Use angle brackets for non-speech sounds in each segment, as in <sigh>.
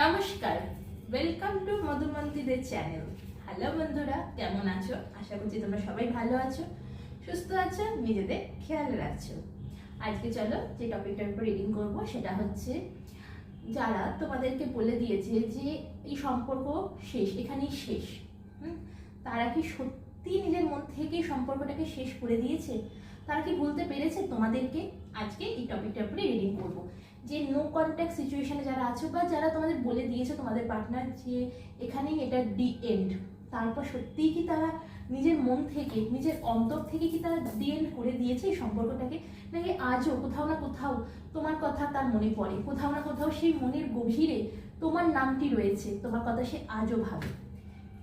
নমস্কার welcome to মধুমন্তিদের channel hello বন্ধুরা, কেমন আছো? আশা করছি তোমরা সবাই ভালো আছো, সুস্থ আছো, নিজেদের খেয়াল রাখছো। আজকে চলো যে টপিকটার উপর রিডিং করব, সেটা হচ্ছে যারা তোমাদেরকে বলে দিয়েছে যে এই সম্পর্ক শেষ, এখানেই শেষ? তারা কি সত্যি নিজের মন থেকে সম্পর্কটাকে শেষ করে দিয়েছে? তারা কি বলতে পেরেছে তোমাদেরকে? আজকে এই টপিকটার উপরে রিডিং করব। যে নো কন্ট্যাক্ট সিচুয়েশনে যারা আছো বা যারা তোমাদের বলে দিয়েছে তোমাদের পার্টনার যে এখানেই এটা ডি এন্ড তারপর সত্যিই কি তারা নিজের মন থেকে, নিজের অন্তর থেকে কি তারা ডি এন্ড করে দিয়েছে এই সম্পর্কটাকে? নাকি আজও কোথাও না কোথাও তোমার কথা তার মনে পড়ে, কোথাও না কোথাও সেই মনের গভীরে তোমার নামটি রয়েছে, তোমার কথা সে আজও ভাবে।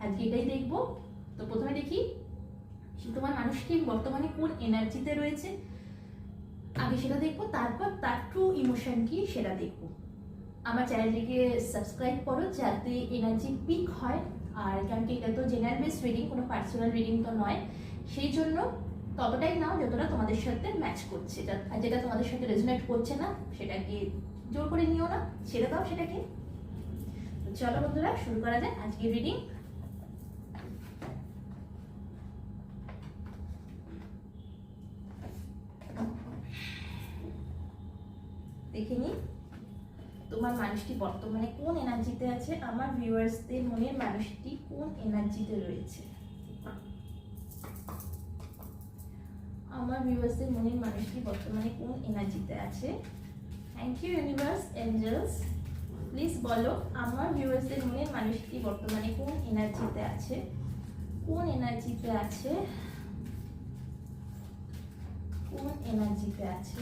আজকে এটাই দেখব। তো প্রথমে দেখি তোমার মানুষটি বর্তমানে কোন এনার্জিতে রয়েছে? আগে সেটা দেখব, তারপর তার ট্রু ইমোশন কি সেটা দেখব। আমার চ্যানেলটিকে সাবস্ক্রাইব করো যাতে এনার্জি পিক হয়। আর কারণ কি এটা তো জেনারেল বেস রিডিং কোনো পার্সোনাল রিডিং তো নয়। সেই জন্য ততটাই নাও যতটা তোমাদের সাথে ম্যাচ করছে। আর যেটা তোমাদের সাথে রেজনেট করছে না, সেটাকে জোর করে নিও না। ছেড়ে দাও সেটাকে। চলো বন্ধুরা, শুরু করা যায় আজকে রিডিং দেখে নিই তোমার মানুষটি বর্তমানে কোন এনার্জিতে আছে? আমার ভিউয়ার্সদের মনের মানুষটি কোন এনার্জিতে রয়েছে? আমার ভিউয়ার্সদের মনের মানুষটি বর্তমানে কোন এনার্জিতে আছে? Thank you universe angels please বলো, আমার ভিউয়ার্সদের মনের মানুষটি বর্তমানে কোন এনার্জিতে আছে? কোন এনার্জিতে আছে? কোন এনার্জিতে আছে?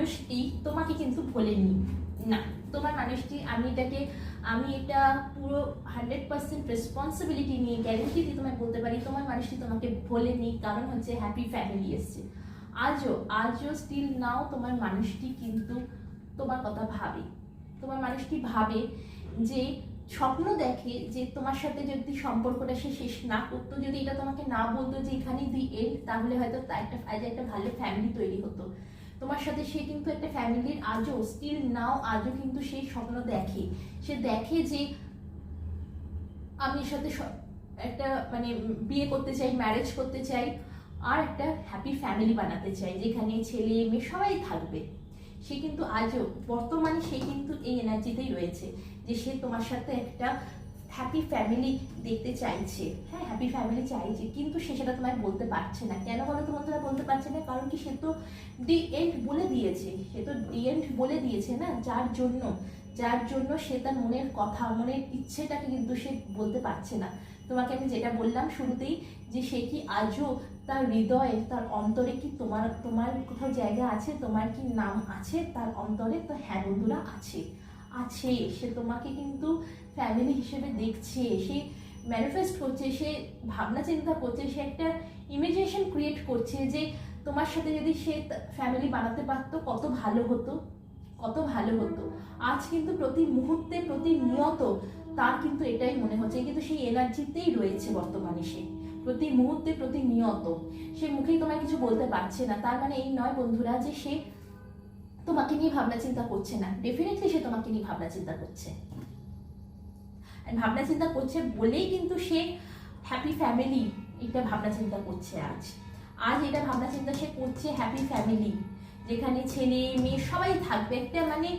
মানুষটি তোমাকে কিন্তু ভোলেনি। না, তোমার মানুষটি, আমি এটাকে, আমি এটা পুরো হান্ড্রেড পার্সেন্ট রেসপন্সিবিলিটি নিয়ে গ্যারেন্টি দিয়ে তোমায় বলতে পারি, তোমার মানুষটি তোমাকে ভোলেনি, কারণ হচ্ছে হ্যাপি ফ্যামিলি এসছে। আজও আজও স্টিল নাও তোমার মানুষটি কিন্তু তোমার কথা ভাবে। তোমার মানুষটি ভাবে যে স্বপ্ন দেখে যে তোমার সাথে যদি সম্পর্কটা সে শেষ না করতো, যদি এটা তোমাকে না বলতো যে এখানেই দুই এন্ড তাহলে হয়তো একটা একটা ভালো ফ্যামিলি তৈরি হতো। তোমার সাথে সে কিন্তু একটা ফ্যামিলির আজও স্টিল নাও আজও কিন্তু সেই স্বপ্ন দেখে। সে দেখে যে আমি সাথে একটা মানে বিয়ে করতে চাই ম্যারেজ করতে চাই, আর একটা হ্যাপি ফ্যামিলি বানাতে চাই, যেখানে ছেলে মেয়ে সবাই থাকবে। সে কিন্তু আজও, বর্তমানে সে কিন্তু এই এনার্জিতেই রয়েছে যে সে তোমার সাথে একটা হ্যাপি ফ্যামিলি দেখতে চাইছে। হ্যাঁ হ্যাপি ফ্যামিলি চাইছে, কিন্তু সে সেটা তোমায় বলতে পারছে না। কেন বলো তো বন্ধুরা, বলতে পারছে না? কারণ কি সে তো ডি এন্ড বলে দিয়েছে। সে তো ডি এন্ড বলে দিয়েছে না, যার জন্য যার জন্য সে তার মনের কথা, মনের ইচ্ছেটাকে কিন্তু সে বলতে পারছে না। তোমাকে আমি যেটা বললাম শুরুতেই, যে সে কি আজও তার হৃদয়ে, তার অন্তরে কি তোমার তোমার কোথাও জায়গা আছে? তোমার কি নাম আছে? তার অন্তরে তো হ্যাঁ বন্ধুরা আছে। আছে, সে তোমাকে কিন্তু ফ্যামিলি হিসেবে দেখছে, সে ম্যানিফেস্ট করছে, সে ভাবনা চিন্তা করছে, সে একটা ইমেজিনেশন ক্রিয়েট করছে যে তোমার সাথে যদি সে ফ্যামিলি বানাতে পারতো, কত ভালো হতো, কত ভালো হতো। আজ কিন্তু প্রতি মুহূর্তে, প্রতিনিয়ত তার কিন্তু এটাই মনে হচ্ছে কিন্তু সেই এনার্জিতেই রয়েছে বর্তমানে সে। প্রতি মুহূর্তে, প্রতিনিয়ত। সে মুখেই তোমায় কিছু বলতে পারছে না। তার মানে এই নয় বন্ধুরা যে সে তোমাকে নিয়ে ভাবনা চিন্তা করছে না। ডেফিনেটলি সে তোমাকে নিয়ে ভাবনা চিন্তা করছে। ভাবনা চিন্তা করছে বলেই কিন্তু সে হ্যাপি ফ্যামিলি এটা ভাবনা চিন্তা করছে আজ। আজ এটা ভাবনা চিন্তা সে করছে হ্যাপি ফ্যামিলি যেখানে ছেলে, মেয়ে সবাই থাকবে। একটা মানে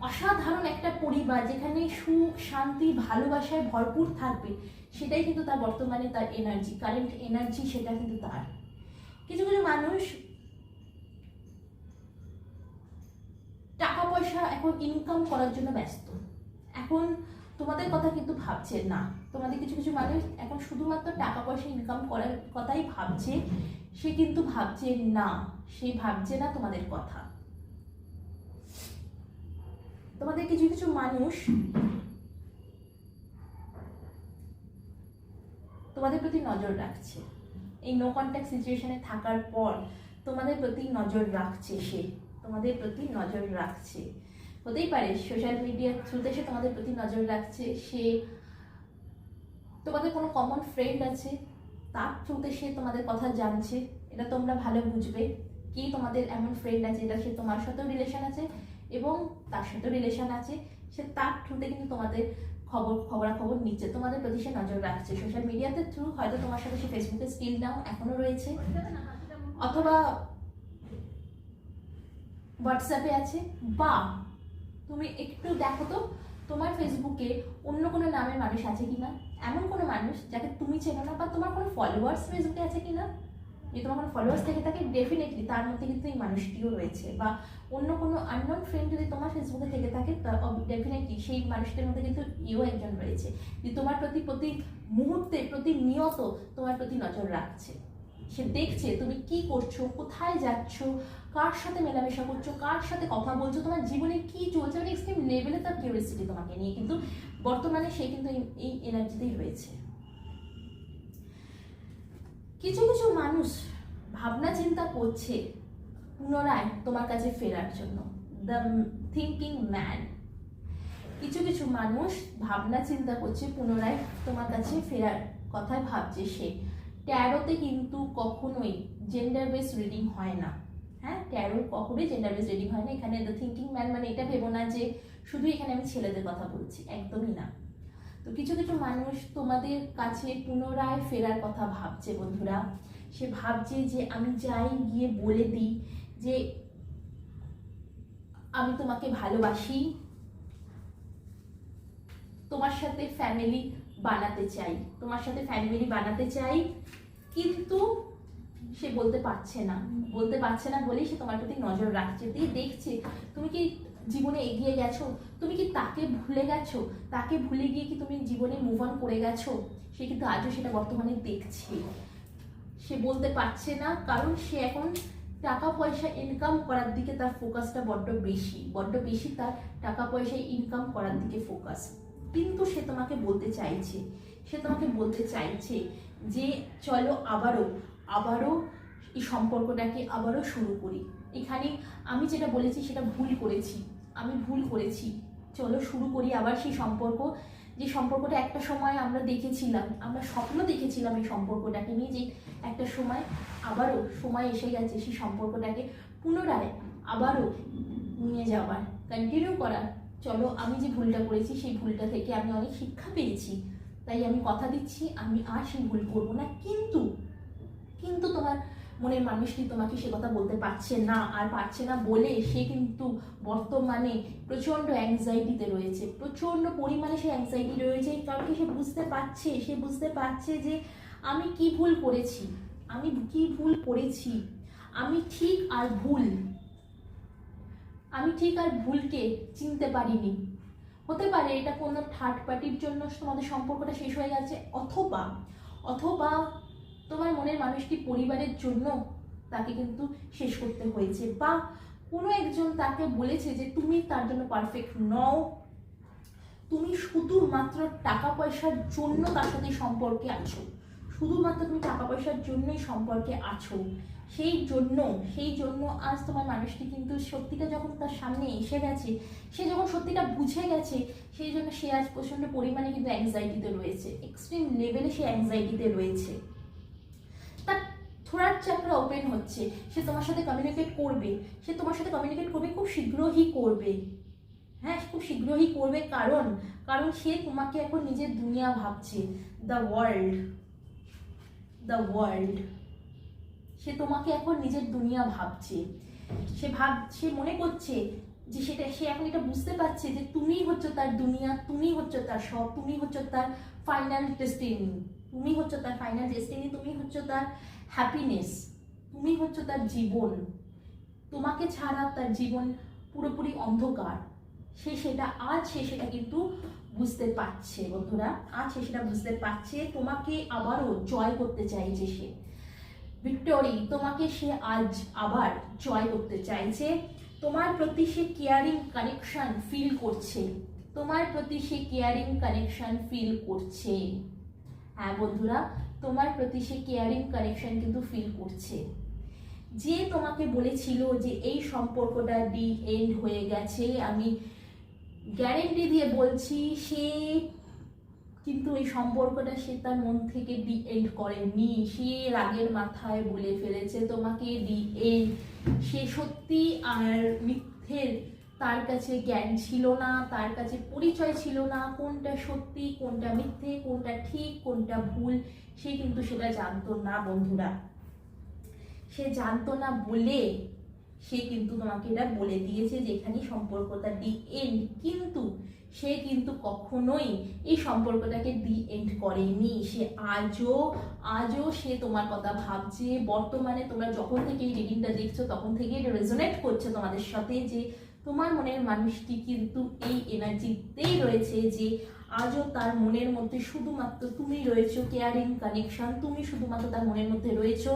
অসাধারণ একটা পরিবার যেখানে সুখ, শান্তি, ভালোবাসায় ভরপুর থাকবে। সেটাই কিন্তু তার বর্তমানে তার এনার্জি কারেন্ট এনার্জি সেটা কিন্তু তার। কিছু কিছু মানুষ পয়সা এখন ইনকাম করার জন্য ব্যস্ত। এখন তোমাদের কথা কিন্তু ভাবছে না। তোমাদের কিছু কিছু মানুষ এখন শুধুমাত্র টাকা পয়সা ইনকাম করার কথাই ভাবছে। সে কিন্তু ভাবছে না, সে ভাবছে না তোমাদের কথা। তোমাদের কিছু কিছু মানুষ তোমাদের প্রতি নজর রাখছে। এই নো কন্ট্যাক্ট সিচুয়েশনে থাকার পর তোমাদের প্রতি নজর রাখছে সে। তোমাদের প্রতি নজর রাখছে। হতেই পারে সোশ্যাল মিডিয়ার থ্রুতে সে তোমাদের প্রতি নজর রাখছে, সে তোমাদের কোনো কমন ফ্রেন্ড আছে, তার থ্রুতে সে তোমাদের কথা জানছে, এটা তোমরা ভালো বুঝবে কি তোমাদের এমন ফ্রেন্ড আছে, এটা সে তোমার সাথেও রিলেশন আছে এবং তার সাথেও রিলেশন আছে, সে তার থ্রুতে কিন্তু তোমাদের খবর, খবরাখবর নিচ্ছে তোমাদের প্রতি সে নজর রাখছে। সোশ্যাল মিডিয়াতে থ্রু হয়তো তোমার সাথে সে ফেসবুকে স্টিল নাও এখনও রয়েছে, অথবা হোয়াটসঅ্যাপে আছে বা তুমি একটু দেখো তো, তোমার ফেসবুকে অন্য কোনো নামের মানুষ আছে কিনা? এমন কোনো মানুষ যাকে তুমি চেনো না বা তোমার কোনো ফলোয়ার্স ফেসবুকে আছে কিনা? যে তোমার কোনো ফলোয়ার্স থেকে থাকে ডেফিনেটলি তার মধ্যে কিন্তু এই মানুষটিও রয়েছে। বা অন্য কোনো আননোন ফ্রেন্ড যদি তোমার ফেসবুকে থেকে থাকে ডেফিনেটলি সেই মানুষটির মধ্যে কিন্তু ইও একজন রয়েছে। যে তোমার প্রতি প্রতি মুহূর্তে প্রতিনিয়ত তোমার প্রতি নজর রাখছে। সে দেখছে তুমি কি করছ, কোথায় যাচ্ছ, কার সাথে মেলামেশা করছ, কার সাথে কথা বলছো, তোমার জীবনে কি চলছে মানে এক্সট্রিম লেভেলে তার কিউরিয়াসিটি তোমাকে নিয়ে। কিন্তু বর্তমানে সে কিন্তু এই- এনার্জিতেই রয়েছে। কিছু কিছু মানুষ ভাবনা চিন্তা করছে পুনরায় তোমার কাছে ফেরার জন্য। দ্য থিঙ্কিং ম্যান কিছু কিছু মানুষ ভাবনা চিন্তা করছে পুনরায় তোমার কাছে ফেরার কথাই ভাবছে সে। ট্যারোতে কিন্তু কখনোই জেন্ডার বেস রিডিং হয় না। হ্যাঁ ট্যারো কখনোই জেন্ডার বেস রিডিং হয় না। এখানে দ্য থিঙ্কিং ম্যান মানে এটা ভেবো না যে শুধু এখানে আমি ছেলেদের কথা বলছি, একদমই না। তো কিছু কিছু মানুষ তোমাদের কাছে পুনরায় ফেরার কথা ভাবছে বন্ধুরা। সে ভাবছে যে আমি যাই গিয়ে বলে দিই যে আমি তোমাকে ভালোবাসি, তোমার সাথে ফ্যামিলি বানাতে চাই। তোমার সাথে ফ্যামিলি বানাতে চাই, কিন্তু সে বলতে পারছে না। বলতে পারছে না বলেই সে তোমার প্রতি নজর রাখছে। দিয়ে দেখছে, তুমি কি জীবনে এগিয়ে গেছো? তুমি কি তাকে ভুলে গেছো? তাকে ভুলে গিয়ে কি তুমি জীবনে মুভ অন করে গেছো? সে কিন্তু আজও সেটা বর্তমানে দেখছে। সে বলতে পারছে না, কারণ সে এখন টাকা পয়সা ইনকাম করার দিকে তার ফোকাসটা বড্ড বেশি। বড্ড বেশি তার টাকা পয়সা ইনকাম করার দিকে ফোকাস কিন্তু সে তোমাকে বলতে চাইছে, সে তোমাকে বলতে চাইছে যে চলো আবারও আবারও এই সম্পর্কটাকে আবারও শুরু করি। এখানে আমি যেটা বলেছি সেটা ভুল করেছি, আমি ভুল করেছি। চলো শুরু করি আবার সেই সম্পর্ক। যে সম্পর্কটা একটা সময় আমরা দেখেছিলাম, আমরা স্বপ্ন দেখেছিলাম এই সম্পর্কটাকে নিয়ে যে একটা সময় আবারও সময় এসে গেছে সেই সম্পর্কটাকে পুনরায় আবারও নিয়ে যাওয়ার কন্টিনিউ করার। চলো আমি যে ভুলটা করেছি, সেই ভুলটা থেকে আমি অনেক শিক্ষা পেয়েছি। তাই আমি কথা দিচ্ছি, আমি আর সেই ভুল করব না। কিন্তু কিন্তু তোমার মনের মানুষটি তোমাকে সে কথা বলতে পারছে না, আর পারছে না বলে সে কিন্তু বর্তমানে প্রচণ্ড অ্যাংজাইটিতে রয়েছে। প্রচণ্ড পরিমাণে সে অ্যাংজাইটি রয়েছে কারণ কি সে বুঝতে পারছে, সে বুঝতে পারছে যে আমি কি ভুল করেছি, আমি কি ভুল করেছি, আমি ঠিক আর ভুল আমি ঠিক আর ভুলকে চিনতে পারিনি। হতে পারে এটা কোনো থার্ড পার্টির জন্য তোমাদের সম্পর্কটা শেষ হয়ে গেছে, অথবা অথবা তোমার মনের মানুষটি পরিবারের জন্য তাকে কিন্তু শেষ করতে হয়েছে, বা কোনো একজন তাকে বলেছে যে তুমি তার জন্য পারফেক্ট নও। তুমি শুধুমাত্র টাকা পয়সার জন্য তার সাথে সম্পর্কে আছো। শুধুমাত্র তুমি টাকা পয়সার জন্যই সম্পর্কে আছো, সেই জন্য সেই জন্য আজ তোমার মানুষটি কিন্তু সত্যিটা যখন তার সামনে এসে গেছে, সে যখন সত্যিটা বুঝে গেছে, সেই জন্য সে আজ প্রচণ্ড পরিমাণে কিন্তু অ্যাংজাইটিতে রয়েছে এক্সট্রিম লেভেলে সে অ্যাংজাইটিতে রয়েছে। তার থোড়ার চাকরা ওপেন হচ্ছে, সে তোমার সাথে কমিউনিকেট করবে, সে তোমার সাথে কমিউনিকেট করবে খুব শীঘ্রই করবে। হ্যাঁ খুব শীঘ্রই করবে, কারণ কারণ সে তোমাকে এখন নিজের দুনিয়া ভাবছে দ্য ওয়ার্ল্ড দ্য ওয়ার্ল্ড সে তোমাকে এখন নিজের দুনিয়া ভাবছে। সে ভাব, সে মনে করছে যে সেটা, সে এখন এটা বুঝতে পারছে যে তুমিই হচ্ছে তার দুনিয়া, তুমি হচ্ছে তার সব, তুমি হচ্ছে তার ফাইনাল ডেস্টিনি তুমি হচ্ছে তার ফাইনাল ডেস্টিনি তুমি হচ্ছে তার হ্যাপিনেস তুমি হচ্ছে তার জীবন। তোমাকে ছাড়া তার জীবন পুরোপুরি অন্ধকার। সে সেটা, আজ সে সেটা কিন্তু বুঝতে পারছে বন্ধুরা আজ সেটা বুঝতে পারছে, তোমাকে আবারও জয় করতে চাইছে সে। ভিক্টোরি, তোমাকে সে আজ আবার জয় করতে চাইছে। তোমার প্রতি সে কেয়ারিং কানেকশন ফিল করছে। তোমার প্রতি সে কেয়ারিং কানেকশন ফিল করছে। হ্যাঁ বন্ধুরা, তোমার প্রতি সে কেয়ারিং কানেকশন কিন্তু ফিল করছে। যে তোমাকে বলেছিল যে এই সম্পর্কটা ডি এন্ড হয়ে গেছে, আমি গ্যারেন্টি দিয়ে বলছি, সে কিন্তু এই সম্পর্কটা সে তার মন থেকে ডি এন্ড করেনি। সে রাগের মাথায় বলে ফেলেছে তোমাকে ডি এন্ড সে সত্যি আর মিথ্যের তার কাছে জ্ঞান ছিল না, তার কাছে পরিচয় ছিল না, কোনটা সত্যি, কোনটা মিথ্যে, কোনটা ঠিক, কোনটা ভুল, সে কিন্তু সেটা জানতো না বন্ধুরা। সে জানতো না বলে সে কিন্তু তোমাকে এটা বলে দিয়েছে যে এখানে সম্পর্কটা ডি এন্ড কিন্তু সে কিন্তু কখনোই এই সম্পর্কটাকে ডি এন্ড করেনি। সে আজও আজও সে তোমার কথা ভাবছে। বর্তমানে তোমরা যখন থেকে এই রিডিংটা দেখছ, তখন থেকে এটা রেজোনেট করছে তোমাদের সাথে যে তোমার মনের মানুষটি কিন্তু এই এনার্জিতেই রয়েছে যে আজও তার মনের মধ্যে শুধুমাত্র তুমি রয়েছো কেয়ারিং কানেকশন তুমি শুধুমাত্র তার মনের মধ্যে রয়েছো।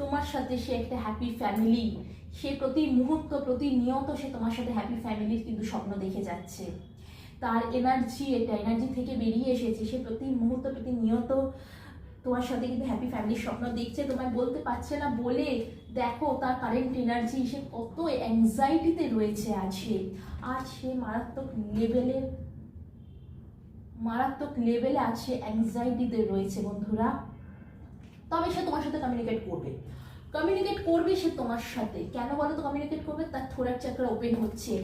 তোমার সাথে সে একটা হ্যাপি ফ্যামিলি সে প্রতি মুহূর্ত প্রতিনিয়ত সে তোমার সাথে হ্যাপি ফ্যামিলির কিন্তু স্বপ্ন দেখে যাচ্ছে। তার এনার্জি এটা এনার্জি থেকে বেরিয়ে এসেছে। সে প্রতি মুহূর্ত প্রতিনিয়ত তোমার সাথে কিন্তু হ্যাপি ফ্যামিলির স্বপ্ন দেখছে। তোমায় বলতে পারছে না, বলে দেখো তার কারেন্ট এনার্জি সে কত অ্যাংজাইটিতে রয়েছে আজ সে। আজ সে মারাত্মক লেভেলে মারাত্মক লেভেলে সে অ্যাংজাইটিতে রয়েছে বন্ধুরা। তবে সে তোমার সাথে কমিউনিকেট করবে। কমিউনিকেট করবে সে তোমার সাথে। কেন বলো তো কমিউনিকেট করবে? তার থোড়ার চাকরা ওপেন হচ্ছে।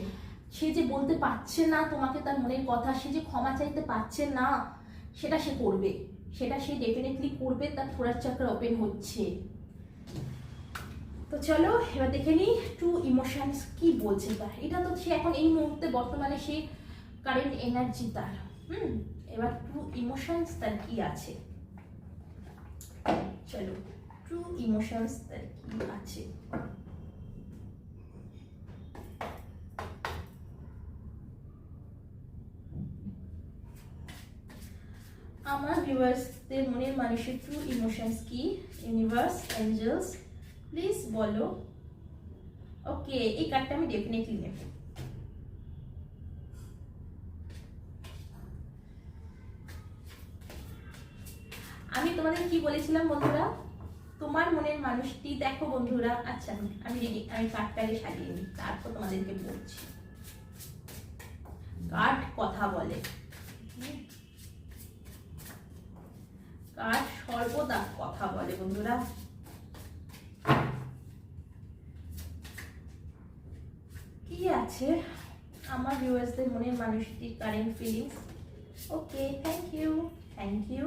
সে যে বলতে পারছে না তোমাকে তার মনের কথা, সে যে ক্ষমা চাইতে পারছে না, সেটা সে করবে। সেটা সে ডেফিনেটলি করবে, তার থোড়ার চাকরা ওপেন হচ্ছে। তো চলো, এবার দেখে নিই টু ইমোশনস কি বলছে তার। এটা তো সে এখন এই মুহূর্তে বর্তমানে সে কারেন্ট এনার্জি তার। হুম, এবার টু ইমোশনস তার কি আছে? চলো। ট্রু ইমোশনস তার কি আছে। আমার ভিউয়ার্সদের মনের মানুষের ট্রু ইমোশনস কি? ইউনিভার্স অ্যাঞ্জেলস প্লিজ বলো। ওকে এই কার্ডটা আমি ডেফিনেটলি নেব। আমি তোমাদের কি বলেছিলাম বন্ধুরা? তোমার মনের মানুষটি দেখো বন্ধুরা। আচ্ছা আমি আমি কার্ডটাকে সাজিয়ে নিই, তারপর তোমাদেরকে বলছি। কার্ড কথা বলে। কার্ড সর্বদা কথা বলে বন্ধুরা। কি আছে? আমার ভিউয়ার্সদের মনের মানুষটির current feelings okay thank you thank you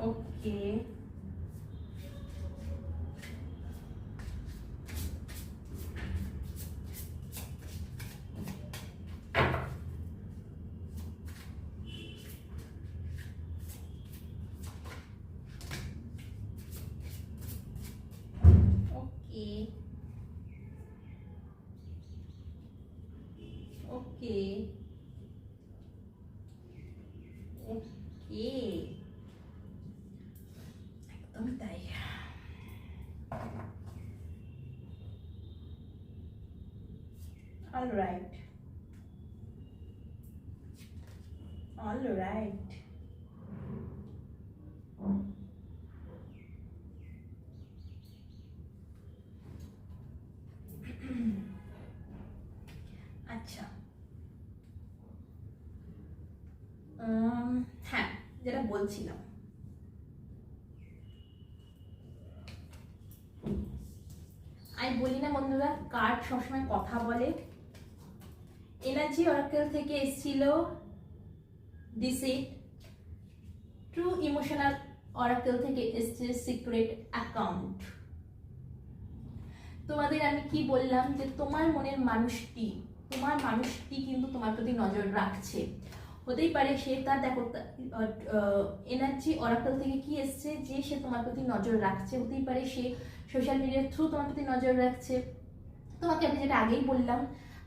Okay okay okay okay একদমই তাই all right all right আচ্ছা <clears throat> উম, হ্যাঁ যেটা বলছিলাম। আমি বলি না বন্ধুরা কার্ড সবসময় কথা বলে? এনার্জি অরাকেল থেকে এসেছিল ডিসিট ট্রু ইমোশনাল অরাকেল থেকে এসছে সিক্রেট অ্যাকাউন্ট তোমাদের আমি কি বললাম যে তোমার মনের মানুষটি, তোমার মানুষটি কিন্তু তোমার প্রতি নজর রাখছে। হতেই পারে সে তার দেখো এনার্জি অরাকল থেকে কি এসছে যে সে তোমার প্রতি নজর রাখছে। হতেই পারে সে সোশ্যাল মিডিয়ার থ্রু তোমার প্রতি নজর রাখছে। তোমাকে আমি যেটা আগেই বললাম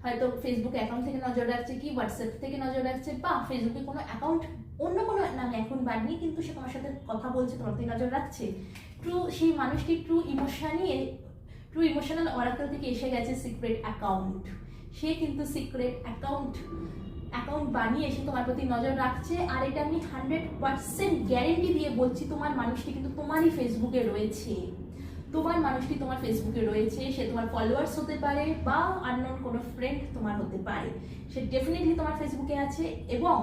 হয়তো ফেসবুক অ্যাকাউন্ট থেকে নজর রাখছে কি হোয়াটসঅ্যাপ থেকে নজর রাখছে, বা ফেসবুকে কোনো অ্যাকাউন্ট অন্য কোনো নামে এখন বানিয়ে কিন্তু সে তোমার সাথে কথা বলছে, তোমার প্রতি নজর রাখছে। ট্রু সেই মানুষটি ট্রু ইমোশনই ট্রু ইমোশনাল অরাকল থেকে এসে গেছে সিক্রেট অ্যাকাউন্ট সে কিন্তু সিক্রেট অ্যাকাউন্ট অ্যাকাউন্ট বানিয়ে সে তোমার প্রতি নজর রাখছে, আর এটা আমি হান্ড্রেড পার্সেন্ট গ্যারেন্টি দিয়ে বলছি, তোমার মানুষটি কিন্তু তোমারই ফেসবুকে রয়েছে। তোমার মানুষটি তোমার ফেসবুকে রয়েছে? সে তোমার ফলোয়ার্স হতে পারে বা আননোন কোনো ফ্রেন্ড তোমার হতে পারে। সে ডেফিনেটলি তোমার ফেসবুকে আছে এবং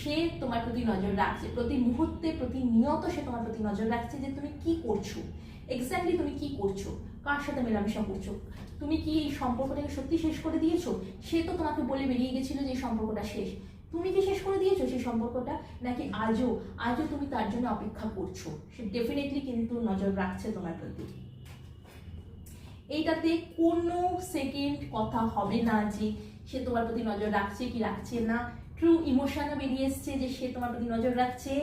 সে তোমার প্রতি নজর রাখছে। প্রতি মুহূর্তে, প্রতিনিয়ত সে তোমার প্রতি নজর রাখছে যে তুমি কি করছ। এক্স্যাক্টলি তুমি কি করছ? কার সাথে মেলামেশা করছ? তুমি কি এই সম্পর্কটাকে সত্যি শেষ করে দিয়েছ? সে তো তোমাকে বলে বেরিয়ে গেছিল যে সম্পর্কটা শেষ। তুমি কি শেষ করে দিয়েছ সেই সম্পর্কটা? নাকি আজও আজও তুমি তার জন্য অপেক্ষা করছ? সে ডেফিনেটলি কিন্তু নজর রাখছে তোমার প্রতি। এইটাতে কোনো সেকেন্ড কথা হবে না যে সে তোমার প্রতি নজর রাখছে কি রাখছে না। ট্রু ইমোশনও বেরিয়ে এসছে যে সে তোমার প্রতি নজর রাখছে।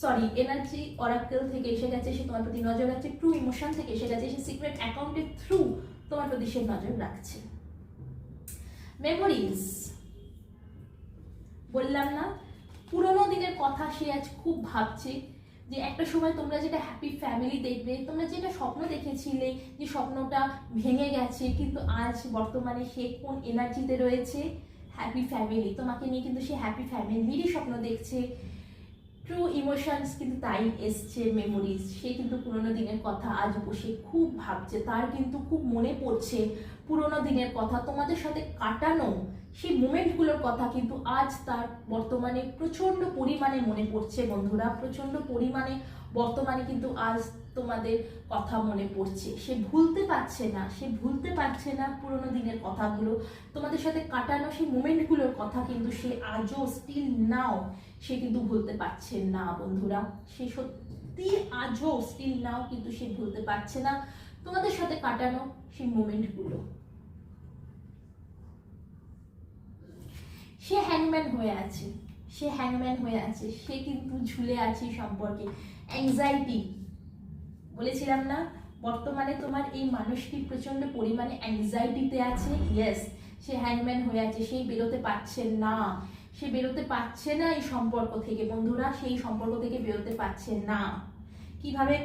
সরি এনার্জি অরাকেল থেকে এসে গেছে, সে তোমার প্রতি নজর রাখছে। ট্রু ইমোশন থেকে এসে গেছে, সে সিক্রেট অ্যাকাউন্টের থ্রু তোমার প্রতি সে নজর রাখছে। মেমোরিজ বললাম না, পুরোনো দিনের কথা সে আজ খুব ভাবছে যে একটা সময় তোমরা যেটা হ্যাপি ফ্যামিলি দেখবে, তোমরা যেটা স্বপ্ন দেখেছিলে যে স্বপ্নটা ভেঙে গেছে, কিন্তু আজ বর্তমানে সে কোন এনার্জিতে রয়েছে? হ্যাপি ফ্যামিলি তোমাকে নিয়ে কিন্তু সে হ্যাপি ফ্যামিলিরই স্বপ্ন দেখছে। ট্রু ইমোশনস কিন্তু তাই এসছে মেমোরিজ সে কিন্তু পুরোনো দিনের কথা আজ বসে খুব ভাবছে, তার কিন্তু খুব মনে পড়ছে পুরোনো দিনের কথা। তোমাদের সাথে কাটানো সেই মুমেন্টগুলোর কথা কিন্তু আজ তার বর্তমানে প্রচণ্ড পরিমাণে মনে পড়ছে বন্ধুরা। প্রচণ্ড পরিমাণে বর্তমানে কিন্তু আজ তোমাদের কথা মনে পড়ছে। সে ভুলতে পারছে না, সে ভুলতে পারছে না পুরোনো দিনের কথাগুলো। তোমাদের সাথে কাটানো সেই মুমেন্টগুলোর কথা কিন্তু সে আজও স্টিল নাও সে কিন্তু ভুলতে পারছে না, বন্ধুরা। সে সত্যি আজও স্টিল নাও কিন্তু সে ভুলতে পারছে না। তোমাদের সাথে কাটানো সেই মোমেন্টগুলো। সে হ্যাংম্যান হয়ে আছে, সে হ্যাংম্যান হয়ে আছে, সে কিন্তু ঝুলে আছে সম্পর্কে। অ্যাংজাইটি বলেছিলাম না, বর্তমানে তোমার এই মানুষটি প্রচণ্ড পরিমাণে অ্যাংজাইটিতে আছে। ইয়েস সে হ্যাংম্যান হয়ে আছে সেই বেরোতে পারছে না। সে বেরোতে পারছে না এই সম্পর্ক থেকে। বন্ধুরা সেই সম্পর্ক থেকে বেরোতে পারছে না। কীভাবে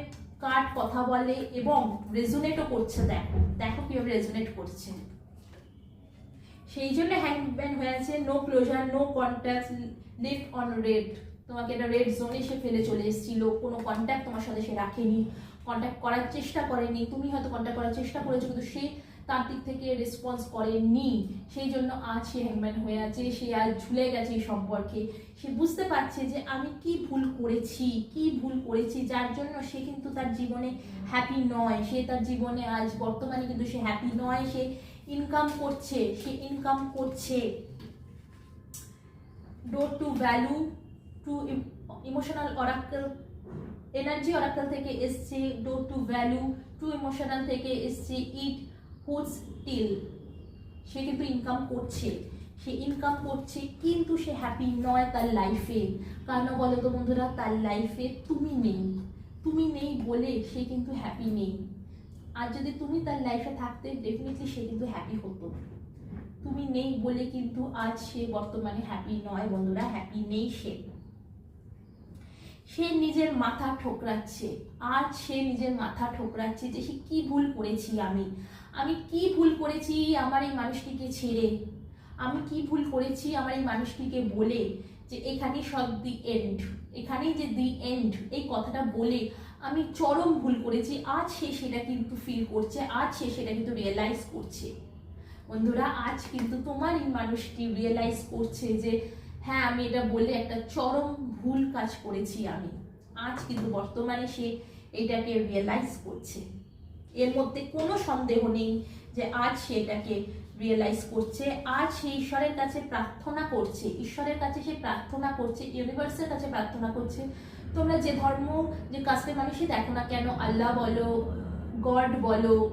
কাট কথা বলে এবং রেজুনেটও করছে দেখো। দেখো কীভাবে রেজুনেট করছে। সেই জন্য হ্যাংম্যান হয়ে আছে। No closure no contact lift on red তোমাকে একটা রেড জোনে সে ফেলে চলে এসেছিল। কোনো কন্ট্যাক্ট তোমার সাথে সে রাখেনি। কন্ট্যাক্ট করার চেষ্টা করেনি। তুমি হয়তো কন্ট্যাক্ট করার চেষ্টা করেছ, কিন্তু সে তার দিক থেকে রেসপন্স করেনি। সেই জন্য আজ সে হ্যাংম্যান হয়ে আছে। সে আজ ঝুলে গেছে এই সম্পর্কে। সে বুঝতে পারছে যে আমি কি ভুল করেছি, কি ভুল করেছি, যার জন্য সে কিন্তু তার জীবনে হ্যাপি নয়। সে তার জীবনে আজ বর্তমানে কিন্তু সে হ্যাপি নয়। সে ইনকাম করছে, সে ইনকাম করছে। Door to value to emotional oracle energy oracle থেকে এসছে door to value to emotional থেকে এসছে ইট হুডস টিল সে কিন্তু ইনকাম করছে। সে ইনকাম করছে কিন্তু সে হ্যাপি নয় তার লাইফে কারণ বলো তো বন্ধুরা? তার লাইফে তুমি নেই। তুমি নেই বলে সে কিন্তু হ্যাপি নেই। আর যদি তুমি তার লাইফে থাকতে ডেফিনেটলি সে কিন্তু হ্যাপি হতো। তুমি নেই বলে কিন্তু আজ সে বর্তমানে হ্যাপি নয় বন্ধুরা। হ্যাপি নেই সে। সে নিজের মাথা ঠোকরাচ্ছে। আজ সে নিজের মাথা ঠোকরাচ্ছে যে, সে কি ভুল করেছি আমি? আমি কি ভুল করেছি আমার এই মানুষটিকে ছেড়ে? আমি কি ভুল করেছি আমার এই মানুষটিকে বলে যে, এখানেই সব দি এন্ড এখানেই যে দি এন্ড এই কথাটা বলে আমি চরম ভুল করেছি। আজ সে সেটা কিন্তু ফিল করছে, আজ সে সেটা কিন্তু রিয়েলাইজ করছে। বন্ধুরা, আজ কিন্তু তোমার এই মানুষটি রিয়েলাইজ করছে যে হ্যাঁ আমি এটা বলে একটা চরম ভুল কাজ করেছি আমি। আজ কিন্তু বর্তমানে সে এটাকে রিয়েলাইজ করছে। এর মধ্যে কোনো সন্দেহ নেই যে আজ সে এটাকে রিয়েলাইজ করছে। আজ সে ঈশ্বরের কাছে প্রার্থনা করছে। ঈশ্বরের কাছে সে প্রার্থনা করছে ইউনিভার্সের কাছে প্রার্থনা করছে। তোমরা যে ধর্ম, যে কাস্টের মানুষই দেখো না কেন, আল্লাহ বলো, গড বলো,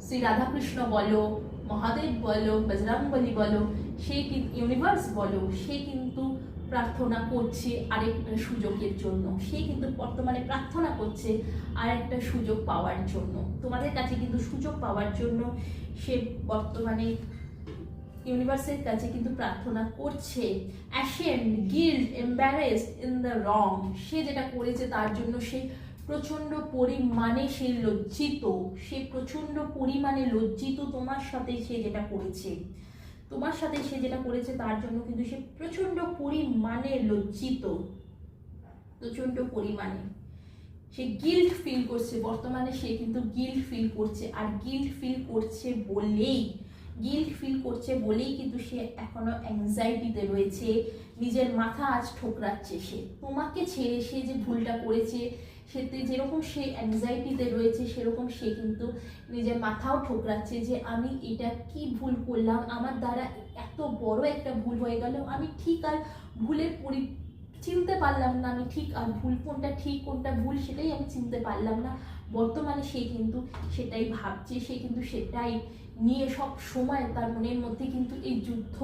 শ্রী রাধাকৃষ্ণ বলো, মহাদেব বলো, বজরংবলী বলো সে ইউনিভার্স বলো, সে কিন্তু প্রার্থনা করছে আরেকটা সুযোগের জন্য। সে কিন্তু বর্তমানে প্রার্থনা করছে আরেকটা সুযোগ পাওয়ার জন্য। তোমাদের কাছে কিন্তু সুযোগ পাওয়ার জন্য সে বর্তমানে ইউনিভার্সের কাছে কিন্তু প্রার্থনা করছে। Ashamed guilt embarrassed in the wrong সে যেটা করেছে তার জন্য সে প্রচণ্ড পরিমাণে সে লজ্জিত। সে প্রচণ্ড পরিমাণে লজ্জিত তোমার সাথে সে যেটা করেছে। তোমার সাথে সে যেটা করেছে তার জন্য কিন্তু সে প্রচণ্ড পরিমাণে লজ্জিত। প্রচণ্ড পরিমাণে। সে গিল্ট ফিল করছে, বর্তমানে সে কিন্তু গিল্ট ফিল করছে। আর গিল্ট ফিল করছে বলেই গিল্ট ফিল করছে বলেই কিন্তু সে এখনও অ্যাংজাইটিতে রয়েছে। নিজের মাথা আজ ঠোকরাচ্ছে সে। তোমাকে ছেড়ে সে যে ভুলটা করেছে সেতে যেরকম সে অ্যাংজাইটিতে রয়েছে, সেরকম সে কিন্তু নিজের মাথাও ঠোকরাচ্ছে যে আমি এটা কি ভুল করলাম, আমার দ্বারা এত বড় একটা ভুল হয়ে গেল, আমি ঠিক আর ভুলের পরি, চিনতে পারলাম না আমি ঠিক আর ভুল কোনটা ঠিক, কোনটা ভুল সেটাই আমি চিনতে পারলাম না। বর্তমানে সে কিন্তু সেটাই ভাবছে, সে কিন্তু সেটাই নিয়ে সব সময় তার মনের মধ্যে কিন্তু এই যুদ্ধ,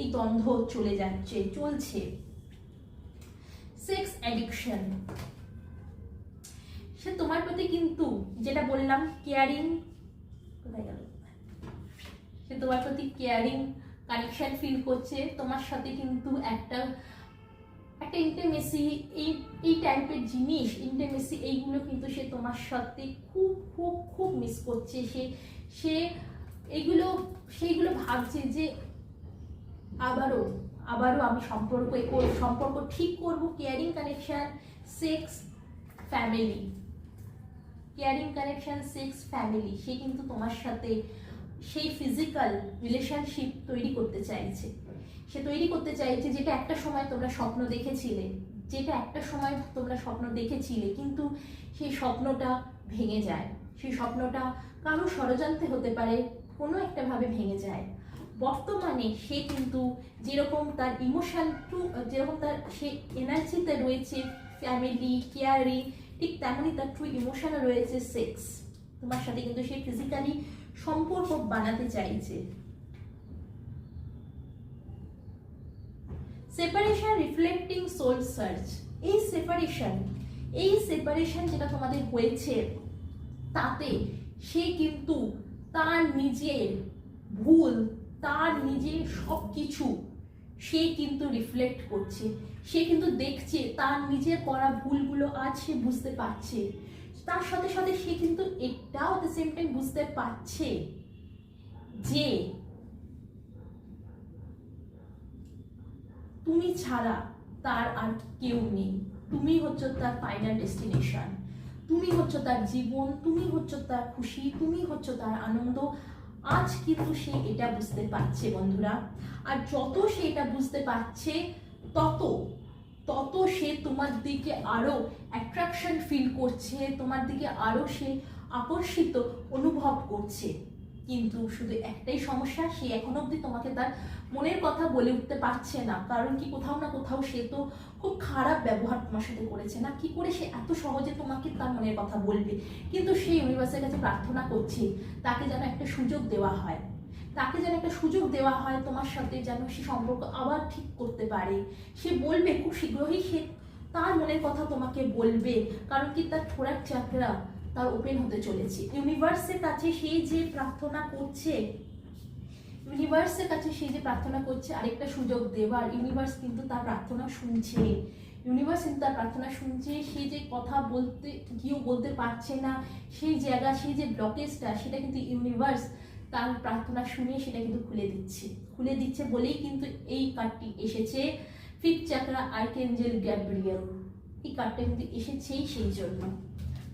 এই দ্বন্দ্ব চলে যাচ্ছে, চলছে। সেক্স অ্যাডিকশন সে তোমার প্রতি কিন্তু যেটা বললাম কেয়ারিং কোথায় গেল? সে তোমার প্রতি কেয়ারিং কানেকশন ফিল করছে, তোমার সাথে কিন্তু একটা একটা ইন্টিমেসি এই এই টাইপের জিনিস ইন্টিমেসি এইগুলো কিন্তু সে তোমার সাথে খুব খুব খুব মিস করছে। সে সে এইগুলো সেইগুলো ভাবছে যে আবারও আবারও আমি সম্পর্ক সম্পর্ক ঠিক করব caring connection sex family caring connection sex family সে কিন্তু তোমার সাথে সেই ফিজিক্যাল রিলেশনশিপ তৈরি করতে চাইছে। সে তৈরি করতে চাইছে যেটা একটা সময় তোমরা স্বপ্ন দেখেছিলে, যেটা একটা সময় তোমরা স্বপ্ন দেখেছিলে, কিন্তু সেই স্বপ্নটা ভেঙে যায়। সেই স্বপ্নটা কারও ষড়যন্ত্রে হতে পারে, কোনো একটা ভাবে ভেঙে যায়। বর্তমানে সে কিন্তু যেরকম তার ইমোশন টু, যেরকম তার, সে এনার্জিতে রয়েছে ফ্যামিলি কেয়ারিং ঠিক তেমনই তার ট্রু ইমোশনে রয়েছে সেক্স তোমার সাথে কিন্তু সে ফিজিক্যালি সম্পর্ক বানাতে চাইছে। সেপারেশন রিফ্লেক্টিং সোল সার্চ এই সেপারেশন এই সেপারেশন যেটা তোমাদের হয়েছে, তাতে সে কিন্তু তার নিজের ভুল, তার নিজের সব কিছু সে কিন্তু রিফ্লেক্ট করছে, সে কিন্তু দেখছে তার নিজের করা ভুলগুলো আজ সে বুঝতে পারছে। তার সাথে সাথে সে কিন্তু এটাও দ্য সেম টাইম বুঝতে পারছে যে তুমি ছাড়া তার আর কেউ নেই। তুমি হচ্ছে তার ফাইনাল ডেস্টিনেশন তুমি হচ্ছে তার জীবন, তুমি হচ্ছে তার খুশি, তুমি হচ্ছে তার আনন্দ। আজ কিন্তু সে এটা বুঝতে পারছে, বন্ধুরা। আর যত সে এটা বুঝতে পারছে, তত তত সে তোমার দিকে আরও অ্যাট্রাকশন ফিল করছে, তোমার দিকে আরও সে আকর্ষিত অনুভব করছে। কিন্তু শুধু একটাই সমস্যা, সে এখনও অবধি তোমাকে তার মনের কথা বলে উঠতে পারছে না। কারণ কি কোথাও না কোথাও সে তো খুব খারাপ ব্যবহার তোমার সাথে করেছে না? কি করে সে এত সহজে তোমাকে তার মনের কথা বলবে? কিন্তু সেই ইউনিভার্সের কাছে প্রার্থনা করছে, তাকে যেন একটা সুযোগ দেওয়া হয়। তাকে যেন একটা সুযোগ দেওয়া হয় তোমার সাথে যেন সে সম্পর্ক আবার ঠিক করতে পারে। সে বলবে, খুব শীঘ্রই সে তার মনের কথা তোমাকে বলবে। কারণ কি তার থোড়াক চাকরা তার ওপেন হতে চলেছে। ইউনিভার্সের কাছে সেই যে প্রার্থনা করছে, ইউনিভার্সের কাছে সেই যে প্রার্থনা করছে, আরেকটা সুযোগ দেওয়ার ইউনিভার্স কিন্তু তার প্রার্থনা শুনছে। ইউনিভার্স কিন্তু তার প্রার্থনা শুনছে, সে যে কথা বলতে, গিয়েও বলতে পারছে না, সেই জায়গা সেই যে ব্লকেজটা সেটা কিন্তু ইউনিভার্স তার প্রার্থনা শুনে সেটা কিন্তু খুলে দিচ্ছে। খুলে দিচ্ছে বলেই কিন্তু এই কার্ডটি এসেছে ফিফ চাকরা আর্কেঞ্জেল গ্যাব্রিয়েল। এই কার্ডটা কিন্তু এসেছেই সেই জন্য।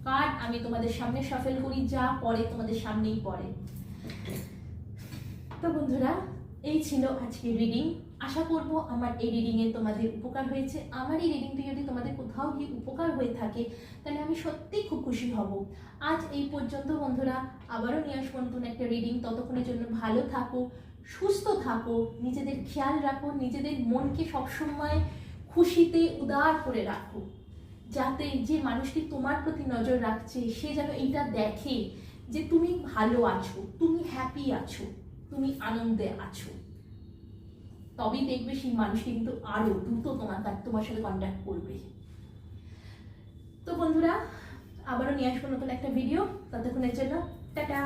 কার্ড আমি তোমাদের সামনে সফল করি, যা পরে তোমাদের সামনেই পড়ে। তো বন্ধুরা, এই ছিল আজকের রিডিং আশা করব আমার এই রিডিংয়ে তোমাদের উপকার হয়েছে। আমার এই রিডিংটি যদি তোমাদের কোথাও গিয়ে উপকার হয়ে থাকে, তাহলে আমি সত্যিই খুব খুশি হব। আজ এই পর্যন্ত বন্ধুরা, আবারও নিয়ে আসব নতুন একটা রিডিং ততক্ষণের জন্য ভালো থাকো, সুস্থ থাকো, নিজেদের খেয়াল রাখো, নিজেদের মনকে সবসময় খুশিতে উদার করে রাখো। যাতে যে মানুষটি তোমার প্রতি নজর রাখছে, সে যেন এইটা দেখে যে তুমি ভালো আছো, তুমি হ্যাপি আছো, তুমি আনন্দে আছো। তবেই দেখবে সেই মানুষটি কিন্তু আরও দ্রুত তোমার কাছে তোমার সাথে কন্ট্যাক্ট করবে। তো বন্ধুরা, আবারও নিয়ে আসব নতুন একটা ভিডিও ততক্ষণের জন্য, টাটা!